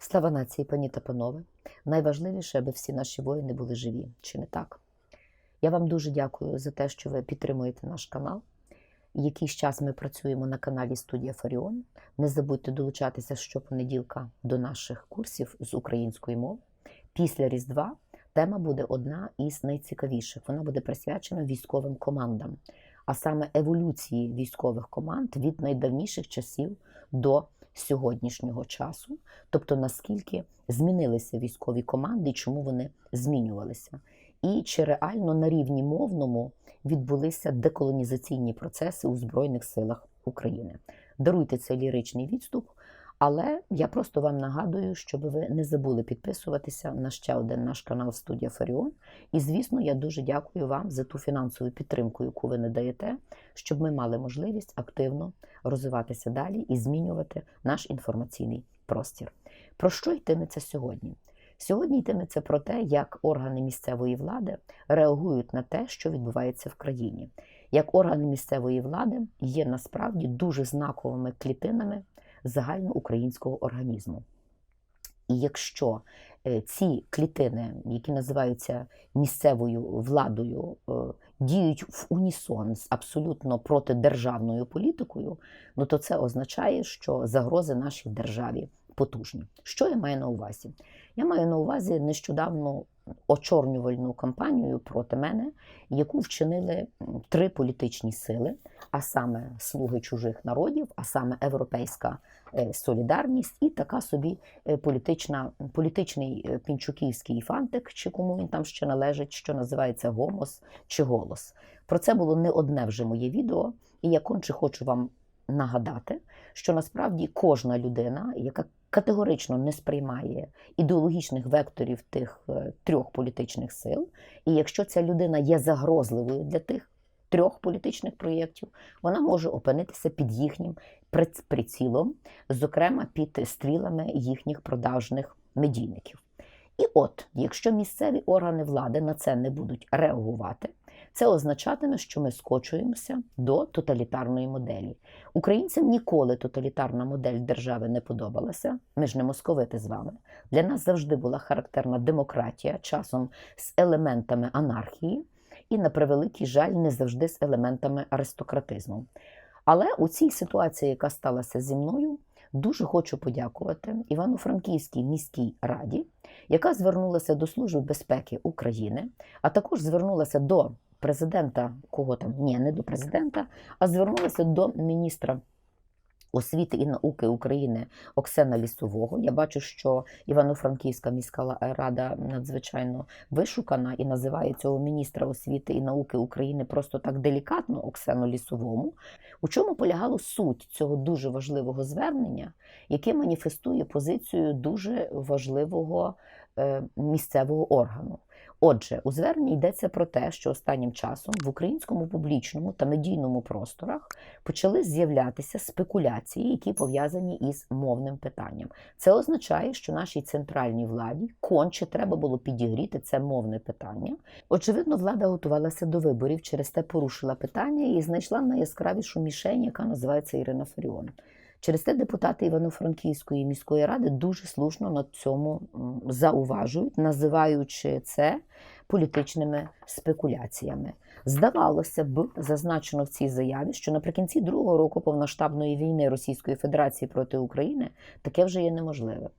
Слава нації, пані та панове. Найважливіше, аби всі наші воїни були живі, чи не так? Я вам дуже дякую за те, що ви підтримуєте наш канал. Якийсь час ми працюємо на каналі Студія Фаріон. Не забудьте долучатися щопонеділка до наших курсів з української мови. Після Різдва тема буде одна із найцікавіших. Вона буде присвячена військовим командам, а саме еволюції військових команд від найдавніших часів до сьогоднішнього часу, тобто наскільки змінилися військові команди, чому вони змінювалися, і чи реально на рівні мовному відбулися деколонізаційні процеси у Збройних силах України. Даруйте цей ліричний відступ, але я просто вам нагадую, щоб ви не забули підписуватися на ще один наш канал Студія Фаріон. І, звісно, я дуже дякую вам за ту фінансову підтримку, яку ви надаєте, щоб ми мали можливість активно розвиватися далі і змінювати наш інформаційний простір. Про що йтиметься сьогодні? Сьогодні йтиметься про те, як органи місцевої влади реагують на те, що відбувається в країні. Як органи місцевої влади є насправді дуже знаковими клітинами загальноукраїнського організму. І якщо е, ці клітини, які називаються місцевою владою, е, діють в унісон з абсолютно протидержавною політикою, ну то це означає, що загрози нашій державі потужні. Що я маю на увазі? Я маю на увазі нещодавну очорнювальну кампанію проти мене, яку вчинили три політичні сили, а саме слуги чужих народів, а саме Європейська солідарність і така собі політична, політичний пінчуківський фантик, чи кому він там ще належить, що називається Гомос чи Голос. Про це було не одне вже моє відео, і я конче хочу вам нагадати, що насправді кожна людина, яка категорично не сприймає ідеологічних векторів тих е, трьох політичних сил, і якщо ця людина є загрозливою для тих трьох політичних проєктів, вона може опинитися під їхнім прицілом, зокрема під стрілами їхніх продажних медійників. І от, якщо місцеві органи влади на це не будуть реагувати, це означатиме, що ми скочуємося до тоталітарної моделі. Українцям ніколи тоталітарна модель держави не подобалася. Ми ж не московити з вами. Для нас завжди була характерна демократія, часом з елементами анархії, і, на превеликий жаль, не завжди з елементами аристократизму. Але у цій ситуації, яка сталася зі мною, дуже хочу подякувати Івано-Франківській міській раді, яка звернулася до Служби безпеки України, а також звернулася до президента, кого там ні, не до президента, а звернулася до міністра. Освіти і науки України Оксана Лісового. Я бачу, що Івано-Франківська міська рада надзвичайно вишукана і називає цього міністра освіти і науки України просто так делікатно Оксану Лісовому. У чому полягала суть цього дуже важливого звернення, яке маніфестує позицію дуже важливого е, місцевого органу? Отже, у зверненні йдеться про те, що останнім часом в українському публічному та медійному просторах почали з'являтися спекуляції, які пов'язані із мовним питанням. Це означає, що нашій центральній владі конче треба було підігріти це мовне питання. Очевидно, влада готувалася до виборів, через те порушила питання і знайшла найяскравішу мішень, яка називається Ірина Фаріон. Через те депутати Івано-Франківської міської ради дуже слушно на цьому зауважують, називаючи це політичними спекуляціями. Здавалося б, зазначено в цій заяві, що наприкінці другого року повноштабної війни Російської Федерації проти України таке вже є неможливе.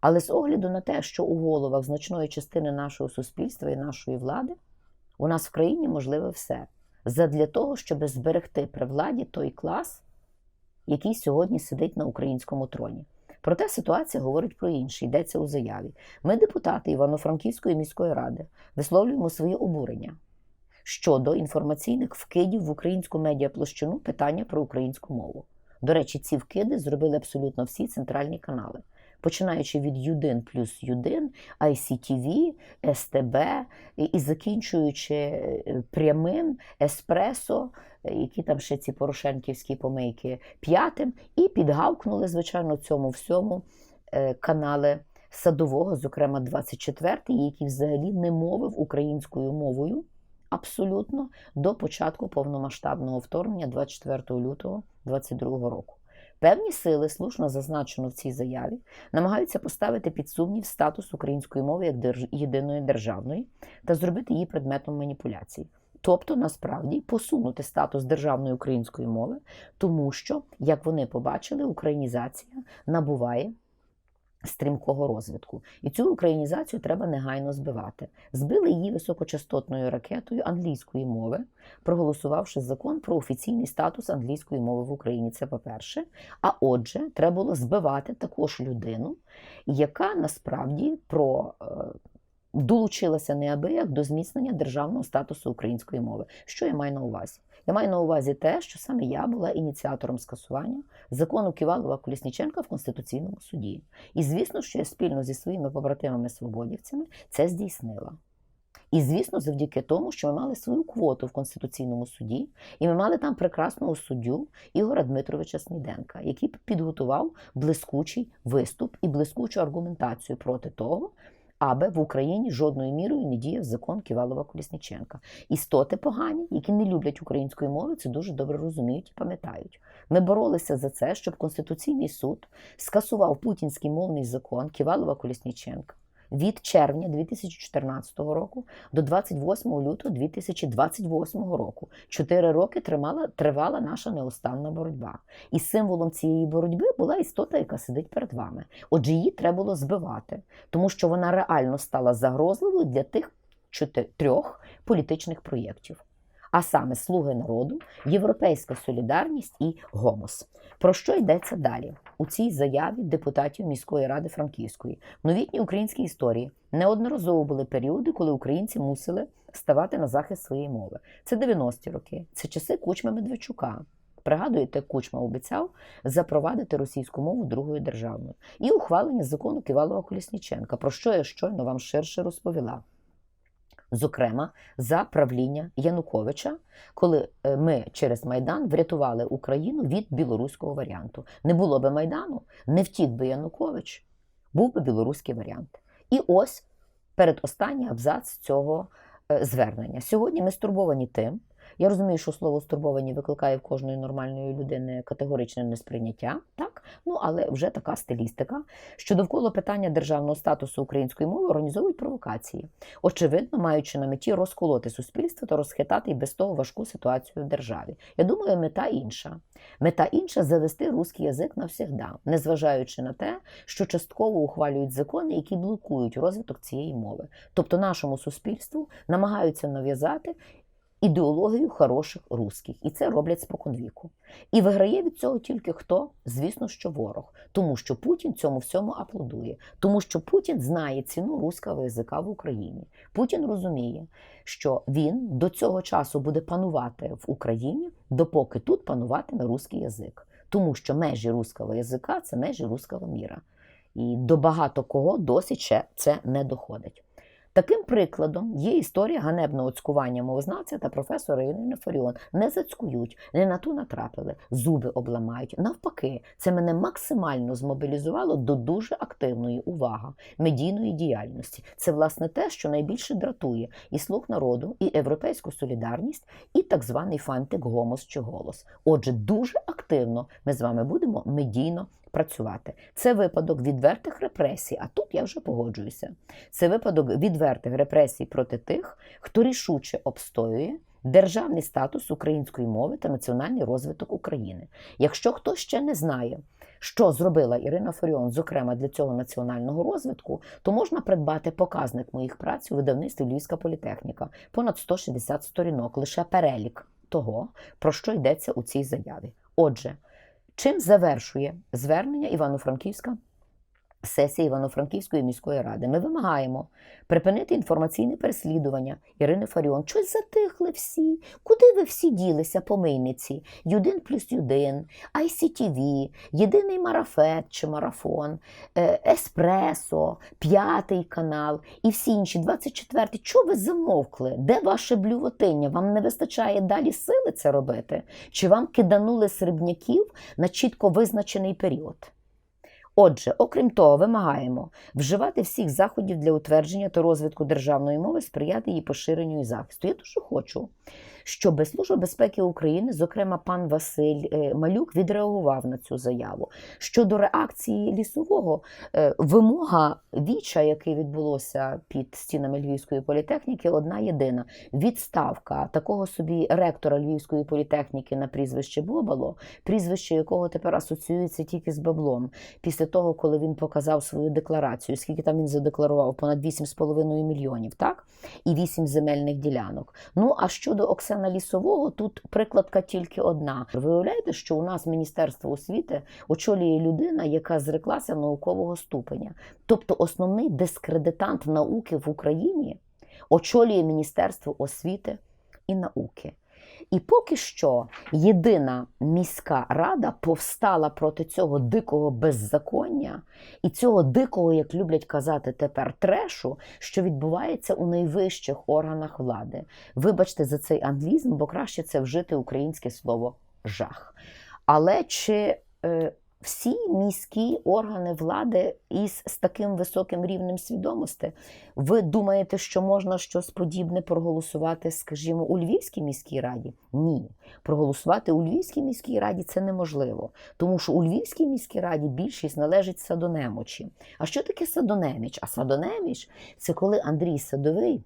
Але з огляду на те, що у головах значної частини нашого суспільства і нашої влади у нас в країні можливе все задля того, щоб зберегти при владі той клас який сьогодні сидить на українському троні. Проте ситуація говорить про інше, йдеться у заяві. Ми, депутати Івано-Франківської міської ради, висловлюємо своє обурення щодо інформаційних вкидів в українську медіаплощину питання про українську мову. До речі, ці вкиди зробили абсолютно всі центральні канали. Починаючи від Юдин плюс Юдин, ICTV, СТБ і закінчуючи прямим Еспресо, які там ще ці порошенківські помийки п'ятим, і підгавкнули, звичайно, цьому всьому канали садового, зокрема 24-й, який взагалі не мовив українською мовою абсолютно до початку повномасштабного вторгнення 24 лютого 2022 року. Певні сили, слушно зазначено в цій заяві, намагаються поставити під сумнів статус української мови як держ... єдиної державної та зробити її предметом маніпуляцій. Тобто, насправді, посунути статус державної української мови, тому що, як вони побачили, українізація набуває стрімкого розвитку. І цю українізацію треба негайно збивати. Збили її високочастотною ракетою англійської мови, проголосувавши закон про офіційний статус англійської мови в Україні. Це по-перше. А отже, треба було збивати також людину, яка насправді про. Долучилася неабияк до зміцнення державного статусу української мови. Що я маю на увазі? Я маю на увазі те, що саме я була ініціатором скасування закону Ківалова Колісніченка в Конституційному суді. І звісно, що я спільно зі своїми побратимами-свободівцями це здійснила. І звісно, завдяки тому, що ми мали свою квоту в Конституційному суді, і ми мали там прекрасного суддю Ігора Дмитровича Сніденка, який підготував блискучий виступ і блискучу аргументацію проти того, аби в Україні жодною мірою не діяв закон Ківалова Колісніченка. Істоти погані, які не люблять української мови, це дуже добре розуміють і пам'ятають. Ми боролися за це, щоб Конституційний суд скасував путінський мовний закон Ківалова Колісніченка від червня 2014 року до 28 лютого 2028 року. Чотири роки тримала, тривала наша неустанна боротьба. І символом цієї боротьби була істота, яка сидить перед вами. Отже, її треба було збивати, тому що вона реально стала загрозливою для тих чотир- трьох політичних проєктів. А саме Слуги народу, Європейська солідарність і Гомос. Про що йдеться далі? У цій заяві депутатів міської ради Франківської в новітній українській історії неодноразово були періоди, коли українці мусили ставати на захист своєї мови. Це 90-ті роки, це часи Кучма Медведчука. Пригадуєте, Кучма обіцяв запровадити російську мову другою державною і ухвалення закону Ківалова Колісніченка, про що я щойно вам ширше розповіла. Зокрема, за правління Януковича, коли е, ми через Майдан врятували Україну від білоруського варіанту. Не було би Майдану, не втік би Янукович, був би білоруський варіант. І ось передостанній абзац цього е, звернення. Сьогодні ми стурбовані тим. Я розумію, що слово стурбовані викликає в кожної нормальної людини категоричне несприйняття, так? Ну але вже така стилістика, що довкола питання державного статусу української мови організовують провокації, очевидно, маючи на меті розколоти суспільство та розхитати і без того важку ситуацію в державі. Я думаю, мета інша. Мета інша завести русський язик навсігда, незважаючи на те, що частково ухвалюють закони, які блокують розвиток цієї мови. Тобто нашому суспільству намагаються нав'язати ідеологію хороших русських, і це роблять споконвіку. І виграє від цього тільки хто? Звісно, що ворог, тому що Путін цьому всьому аплодує, тому що Путін знає ціну руського язика в Україні. Путін розуміє, що він до цього часу буде панувати в Україні, допоки тут пануватиме русський язик, тому що межі руського язика це межі руського міра. І до багато кого досі ще це не доходить. Таким прикладом є історія ганебного цькування мовознавця та професора Ірини Фаріон. Не зацькують, не на ту натрапили, зуби обламають. Навпаки, це мене максимально змобілізувало до дуже активної увага медійної діяльності. Це власне те, що найбільше дратує і слух народу, і європейську солідарність, і так званий фантик Гомос чи голос. Отже, дуже активно ми з вами будемо медійно працювати. Це випадок відвертих репресій, а тут я вже погоджуюся. Це випадок відвертих репресій проти тих, хто рішуче обстоює державний статус української мови та національний розвиток України. Якщо хтось ще не знає, що зробила Ірина Фаріон, зокрема для цього національного розвитку, то можна придбати показник моїх праць у видавництві Львівська політехніка, понад 160 сторінок, лише перелік того, про що йдеться у цій заяві. Отже, Чим завершує звернення Івано-Франківська сесія Івано-Франківської міської ради? Ми вимагаємо припинити інформаційне переслідування Ірини Фаріон. Щось затихли всі. Куди ви всі ділися по мийниці? Юдин плюс Юдин, ICTV, єдиний марафет чи марафон, е, Еспресо, п'ятий канал і всі інші 24-й. Чого ви замовкли? Де ваше блювотиння? Вам не вистачає далі сили це робити? Чи вам киданули срібняків на чітко визначений період? Отже, окрім того, вимагаємо вживати всіх заходів для утвердження та розвитку державної мови, сприяти її поширенню і захисту. Я дуже хочу, щоб Служба безпеки України, зокрема пан Василь е, Малюк, відреагував на цю заяву. Щодо реакції лісового, е, вимога віча, яке відбулося під стінами Львівської політехніки, одна єдина відставка такого собі ректора Львівської політехніки на прізвище Бобало, прізвище якого тепер асоціюється тільки з баблом. Після того, коли він показав свою декларацію, скільки там він задекларував, понад 8,5 мільйонів, так? І 8 земельних ділянок. Ну а щодо Оксана Лісового, тут прикладка тільки одна. Виявляєте, що у нас Міністерство освіти очолює людина, яка зреклася наукового ступеня. Тобто основний дискредитант науки в Україні очолює Міністерство освіти і науки. І поки що єдина міська рада повстала проти цього дикого беззаконня і цього дикого, як люблять казати тепер, трешу, що відбувається у найвищих органах влади. Вибачте за цей англізм, бо краще це вжити українське слово жах. Але чи е, всі міські органи влади із з таким високим рівнем свідомості. Ви думаєте, що можна щось подібне проголосувати, скажімо, у Львівській міській раді? Ні. Проголосувати у Львівській міській раді це неможливо, тому що у Львівській міській раді більшість належить садонемочі. А що таке садонеміч? А садонеміч це коли Андрій Садовий.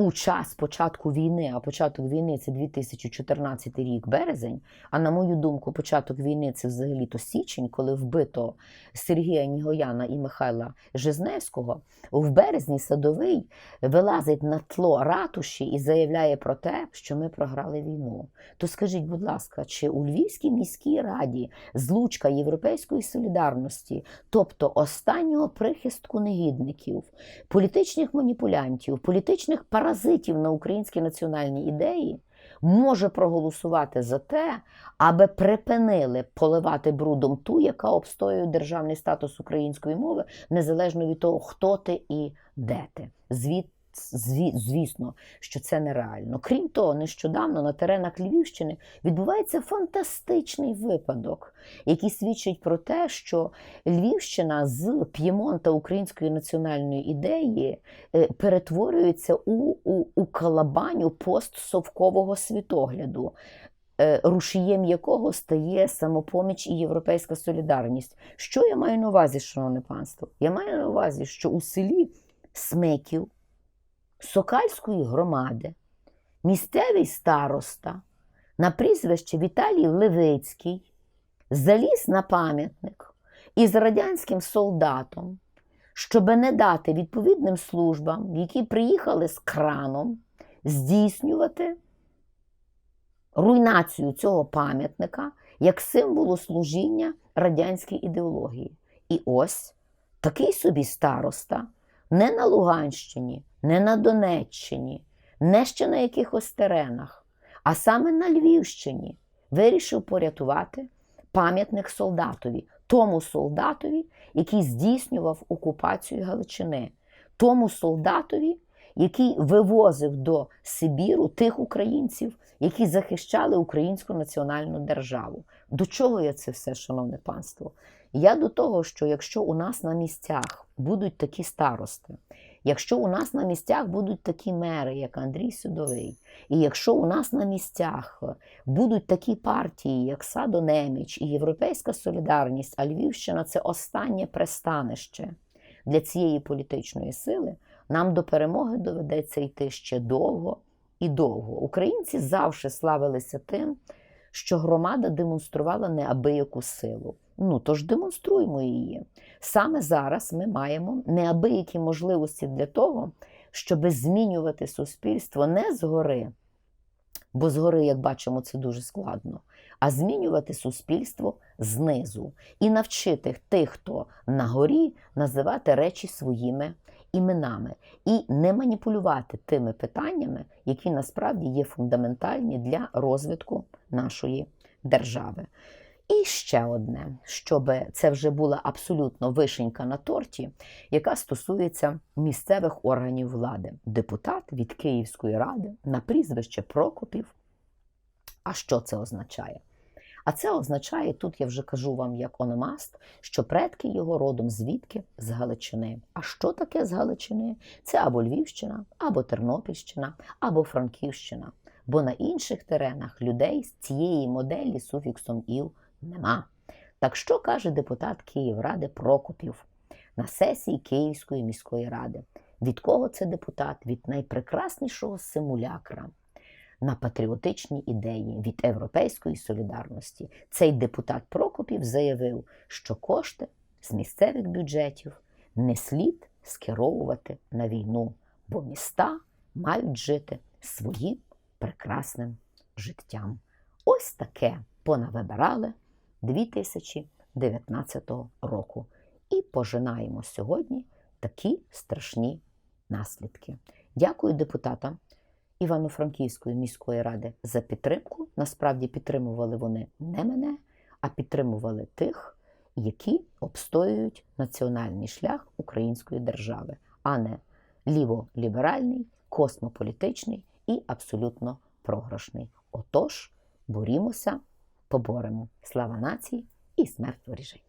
У час початку війни, а початок війни це 2014 рік, березень. А на мою думку, початок війни це взагалі-то січень, коли вбито Сергія Нігояна і Михайла Жизневського. В березні садовий вилазить на тло ратуші і заявляє про те, що ми програли війну. То скажіть, будь ласка, чи у Львівській міській раді злучка Європейської солідарності, тобто останнього прихистку негідників, політичних маніпулянтів, політичних паразитів на українські національні ідеї, може проголосувати за те, аби припинили поливати брудом ту, яка обстоює державний статус української мови, незалежно від того, хто ти і де ти. Звід, зві, звісно, що це нереально. Крім того, нещодавно на теренах Львівщини відбувається фантастичний випадок, який свідчить про те, що Львівщина з П'ємонта української національної ідеї е, перетворюється у, у, у калабаню постсовкового світогляду. е, Рушієм якого стає самопоміч і європейська солідарність. Що я маю на увазі, шановне панство? Я маю на увазі, що у селі Смиків Сокальської громади місцевий староста на прізвище Віталій Левицький заліз на пам'ятник із радянським солдатом, щоб не дати відповідним службам, які приїхали з краном, здійснювати руйнацію цього пам'ятника як символу служіння радянській ідеології. І ось такий собі староста не на Луганщині, не на Донеччині, не ще на якихось теренах, а саме на Львівщині вирішив порятувати пам'ятник солдатові, тому солдатові, який здійснював окупацію Галичини, тому солдатові, який вивозив до Сибіру тих українців, які захищали українську національну державу. До чого я це все, шановне панство? Я до того, що якщо у нас на місцях будуть такі старости, якщо у нас на місцях будуть такі мери, як Андрій Судовий, і якщо у нас на місцях будуть такі партії, як Садо Неміч і Європейська Солідарність, а Львівщина це останнє пристанище для цієї політичної сили, нам до перемоги доведеться йти ще довго і довго. Українці завжди славилися тим, що громада демонструвала неабияку силу. Ну тож демонструємо її. Саме зараз ми маємо неабиякі можливості для того, щоб змінювати суспільство не згори, бо згори, як бачимо, це дуже складно, а змінювати суспільство знизу і навчити тих, хто на горі, називати речі своїми іменами і не маніпулювати тими питаннями, які насправді є фундаментальні для розвитку нашої держави. І ще одне, щоб це вже була абсолютно вишенька на торті, яка стосується місцевих органів влади. Депутат від Київської ради на прізвище Прокопів. А що це означає? А це означає, тут я вже кажу вам як ономаст, що предки його родом звідки? З Галичини. А що таке з Галичини? Це або Львівщина, або Тернопільщина, або Франківщина. Бо на інших теренах людей з цієї моделі суфіксом іл нема. Так що каже депутат Київради Прокопів на сесії Київської міської ради? Від кого це депутат? Від найпрекраснішого симулякра на патріотичні ідеї від Європейської солідарності. Цей депутат Прокопів заявив, що кошти з місцевих бюджетів не слід скеровувати на війну, бо міста мають жити своїм прекрасним життям. Ось таке понавибирали 2019 року. І пожинаємо сьогодні такі страшні наслідки. Дякую депутатам Івано-Франківської міської ради за підтримку. Насправді підтримували вони не мене, а підтримували тих, які обстоюють національний шлях української держави, а не ліволіберальний, космополітичний і абсолютно програшний. Отож, борімося, поборемо. Слава нації і смерть воріжей!